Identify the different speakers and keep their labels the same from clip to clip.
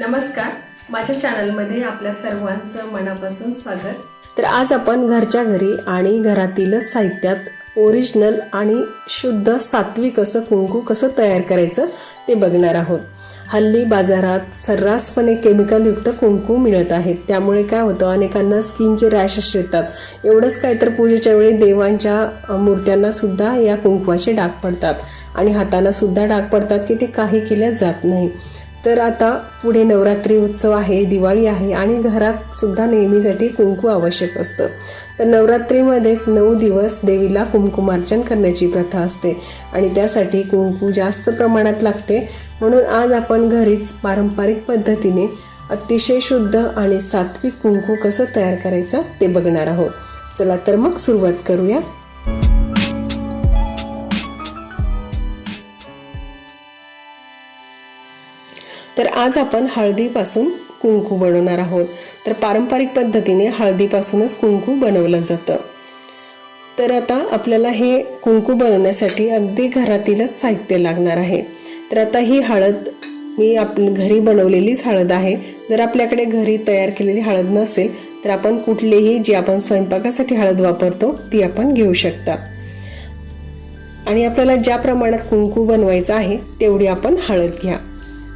Speaker 1: नमस्कार. माझ्या चॅनलमध्ये आपल्या सर्वांचं मनापासून स्वागत. तर आज आपण घरच्या घरी आणि घरातीलच साहित्यात ओरिजिनल आणि शुद्ध सात्विक असं कुंकू कसं तयार करायचं ते बघणार आहोत. हल्ली बाजारात सर्रासपणे केमिकलयुक्त कुंकू मिळत आहेत. त्यामुळे काय होतं अनेकांना स्किनचे रॅशेस येतात. एवढंच काय तर पूजेच्या वेळी देवांच्या मूर्त्यांनासुद्धा मूर्त्यांना सुद्धा या कुंकवाचे डाग पडतात. आणि हाताला सुद्धा डाग पडतात की ते काही केल्या जात नाही. तर आता पुढे नवरात्री उत्सव आहे दिवाळी आहे आणि घरात सुद्धा नेहमीसाठी कुंकू आवश्यक असतं. तर नवरात्रीमध्येच नऊ दिवस देवीला कुंकुमार्चन करण्याची प्रथा असते आणि त्यासाठी कुंकू जास्त प्रमाणात लागते. म्हणून आज आपण घरीच पारंपरिक पद्धतीने अतिशय शुद्ध आणि सात्विक कुंकू कसं तयार करायचं ते बघणार आहोत. चला तर मग सुरुवात करूया. आज आपण हळदीपासून कुंकू बनवणार आहोत. तर पारंपरिक पद्धतीने हळदीपासूनच कुंकू बनवलं जातं. तर आता आपल्याला हे कुंकू बनवण्यासाठी अगदी घरातीलच साहित्य लागणार आहे. तर आता ही हळद मी आप घरी बनवलेलीच हळद आहे. जर आपल्याकडे घरी तयार केलेली हळद नसेल तर आपण कुठलीही जी आपण स्वयंपाकासाठी हळद वापरतो ती आपण घेऊ शकता. आणि आपल्याला ज्या प्रमाणात कुंकू बनवायचं आहे तेवढी आपण हळद घ्या.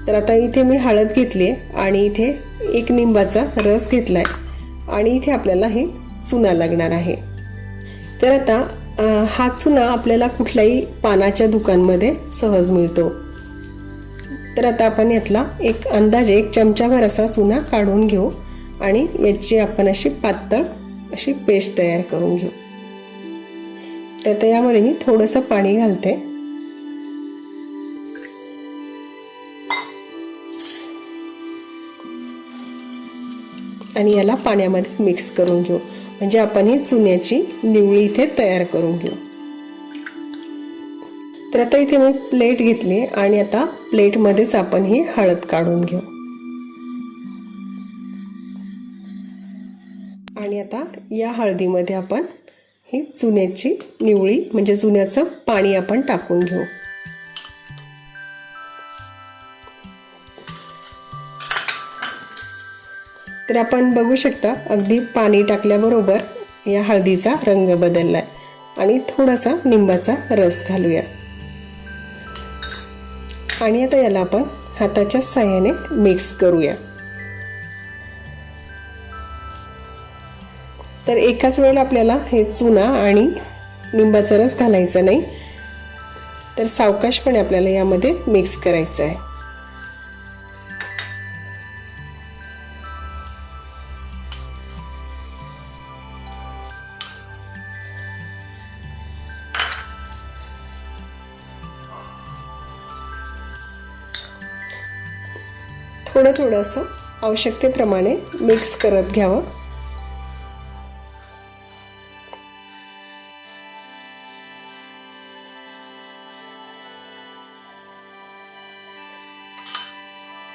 Speaker 1: तर आता इथे मी हळद घेतली आहे आणि इथे एक निंबाचा रस घेतला आहे आणि इथे आपल्याला हे चुना लागणार आहे. तर आता हा चुना आपल्याला कुठल्याही पानाच्या दुकानमध्ये सहज मिळतो. तर आता आपण यातला एक अंदाजे एक चमचाभर असा चुना काढून घेऊ आणि याची आपण अशी पातळ अशी पेस्ट तयार करून घेऊ. तर यामध्ये मी थोडंसं पाणी घालते. आणि याला पाण्यामध्ये मिक्स करून घेऊ. म्हणजे आपण ही चुन्याची निवळी इथे तयार करून घेऊ. तर आता इथे मी प्लेट घेतली आणि आता प्लेटमध्येच आपण ही हळद काढून घेऊ. आणि आता या हळदीमध्ये आपण ही चुन्याची निवळी म्हणजे चुन्याचं पाणी आपण टाकून घेऊ. तर आपण बघू शकता अगदी पाणी टाकल्याबरोबर या हळदीचा रंग बदललाय. आणि थोडासा लिंबाचा रस घालूया. आणि आता याला आपण हाताच्या साह्याने मिक्स करूया. तर एकाच वेळेला आपल्याला हे चुना आणि लिंबाचा रस घालायचा नाही. तर सावकाशपणे आपल्याला यामध्ये मिक्स करायचं आहे थोडं थोडंसं आवश्यकतेप्रमाणे मिक्स करत घ्यावं.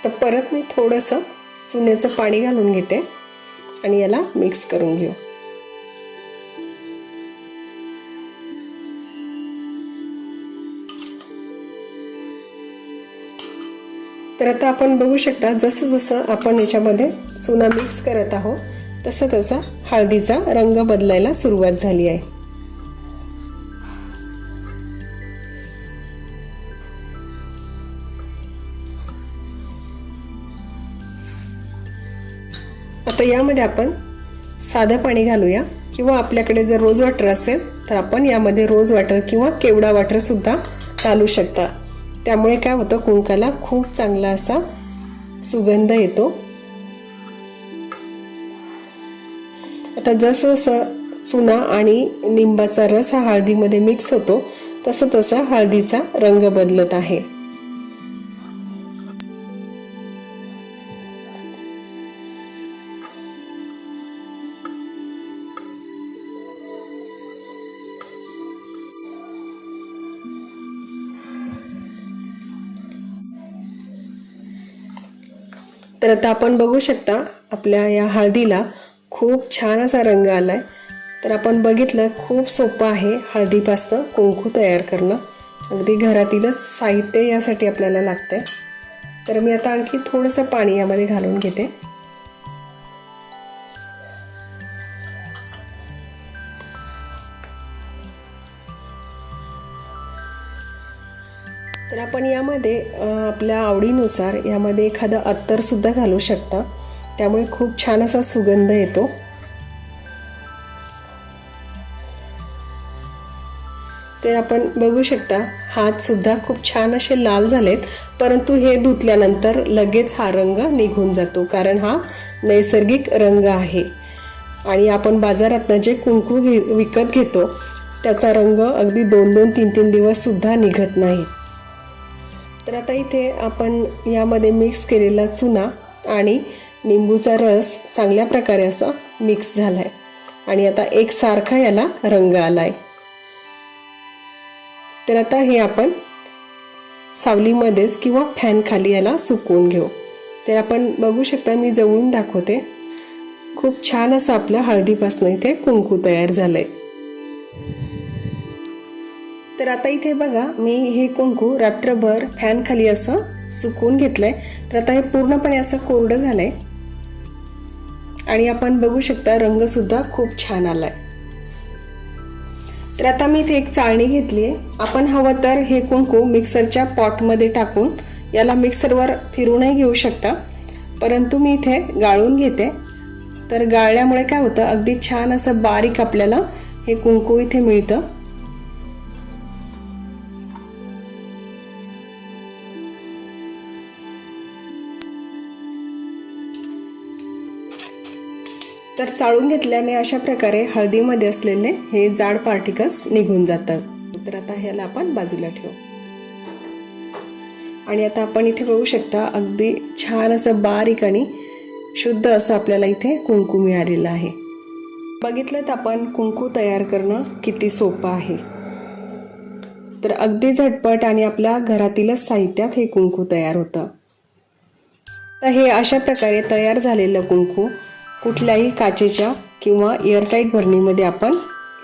Speaker 1: तर परत मी थोडंसं चुन्याचं पाणी घालून घेते आणि याला मिक्स करून घेऊ. तर आता आपण बघू शकता जसं जसं आपण याच्यामध्ये चुना मिक्स करत आहोत तसं तसा हळदीचा रंग बदलायला सुरुवात झाली आहे. आता यामध्ये आपण साधं पाणी घालूया किंवा आपल्याकडे जर रोज वॉटर असेल तर आपण यामध्ये रोज वॉटर किंवा केवडा वॉटर सुद्धा घालू शकता. त्यामुळे काय होतं कुंकाला खूप चांगला असा सुगंध येतो. आता जसं जसं चुना आणि निंबाचा रस हा हळदीमध्ये मिक्स होतो तसं तसं हळदीचा रंग बदलत आहे. तर आता आपण बघू शकता आपल्या या हळदीला खूप छान असा रंग आलाय. तर आपण बघितलं खूप सोपं आहे हळदीपासनं कुंकू तयार करणं. अगदी घरातीलच साहित्य यासाठी आपल्याला लागतंय. तर मी आता आणखी थोडंसं पाणी यामध्ये घालून घेते. आपण यामध्ये आपल्या आवडीनुसार यामध्ये एखादं अत्तरसुद्धा घालू शकता. त्यामुळे खूप छान असा सुगंध येतो. तर आपण बघू शकता हात सुद्धा खूप छान असे लाल झालेत. परंतु हे धुतल्यानंतर लगेच हा रंग निघून जातो कारण हा नैसर्गिक रंग आहे. आणि आपण बाजारातनं जे कुंकू घे विकत घेतो त्याचा रंग अगदी दोन दोन तीन तीन दिवस सुद्धा निघत नाही. तर आता इथे आपण यामध्ये मिक्स केलेला चुना आणि निंबूचा रस चांगल्या प्रकारे असा मिक्स झाला आहे आणि आता एकसारखा याला रंग आला आहे तर आता हे आपण सावलीमध्येच किंवा फॅन खाली याला सुकवून घेऊ. तर आपण बघू शकता मी जवळून दाखवते. खूप छान असं आपलं हळदीपासून इथे कुंकू तयार झालं आहे तर आता इथे बघा मी हे कुंकू रात्रभर फॅन खाली असं सुकून घेतलंय. तर आता हे पूर्णपणे असं कोरडं झालंय. आणि आपण बघू शकता रंग सुद्धा खूप छान आलाय. तर आता मी इथे एक चाळणी घेतली आहे. आपण हवं तर हे कुंकू मिक्सरच्या पॉटमध्ये टाकून याला मिक्सरवर फिरूनही घेऊ शकता. परंतु मी इथे गाळून घेते. तर गाळल्यामुळे काय होतं अगदी छान असं बारीक आपल्याला हे कुंकू इथे मिळतं. तर चाळून घेतल्याने अशा प्रकारे हळदीमध्ये असलेले हे जाड पार्टिकल्स निघून जातात तर आता ह्याला आपण बाजूला ठेवू. आणि आता आपण इथे बघू शकता अगदी छान असं बारीक आणि शुद्ध असं आपल्याला इथे कुंकू मिळालेलं आहे. बघितलं तर आपण कुंकू तयार करणं किती सोपं आहे. तर अगदी झटपट आणि आपल्या घरातीलच साहित्यात हे कुंकू तयार होतं. तर हे अशा प्रकारे तयार झालेलं कुंकू कुठल्याही काचेच्या किंवा एअरटाईट भरणीमध्ये आपण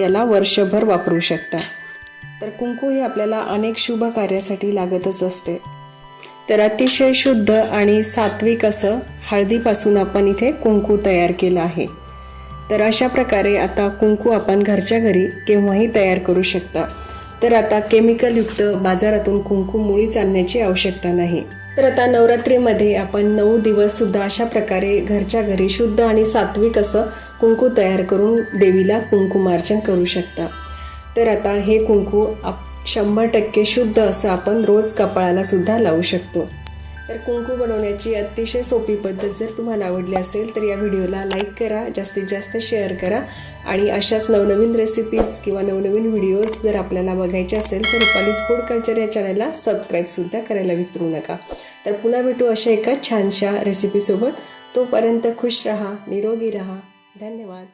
Speaker 1: याला वर्षभर वापरू शकता. तर कुंकू हे आपल्याला अनेक शुभ कार्यासाठी लागतच असते. तर अतिशय शुद्ध आणि सात्विक असं हळदीपासून आपण इथे कुंकू तयार केलं आहे. तर अशा प्रकारे आता कुंकू आपण घरच्या घरी केव्हाही तयार करू शकता. तर आता केमिकलयुक्त बाजारातून कुंकू मुळीच आणण्याची आवश्यकता नाही. तर आता नवरात्रीमध्ये आपण नऊ दिवससुद्धा अशा प्रकारे घरच्या घरी शुद्ध आणि सात्विक असं कुंकू तयार करून देवीला कुंकुमार्चन करू शकता. तर आता हे कुंकू आप शंभर टक्के शुद्ध असं आपण रोज कपाळाला सुद्धा लावू शकतो. तर कुंकू बनवण्याची अतिशय सोपी पद्धत जर तुम्हाला आवडली असेल तर या व्हिडिओला लाईक करा जास्तीत जास्त शेअर करा. आणि अशाच नवनवीन रेसिपीज किंवा नवनवीन व्हिडिओज जर आपल्याला बघायचे असेल तर रुपालीज फूड कल्चर या चॅनलला सबस्क्राईबसुद्धा करायला विसरू नका. तर पुन्हा भेटू अशा एका छानशा रेसिपीसोबत तोपर्यंत खुश रहा निरोगी रहा. धन्यवाद.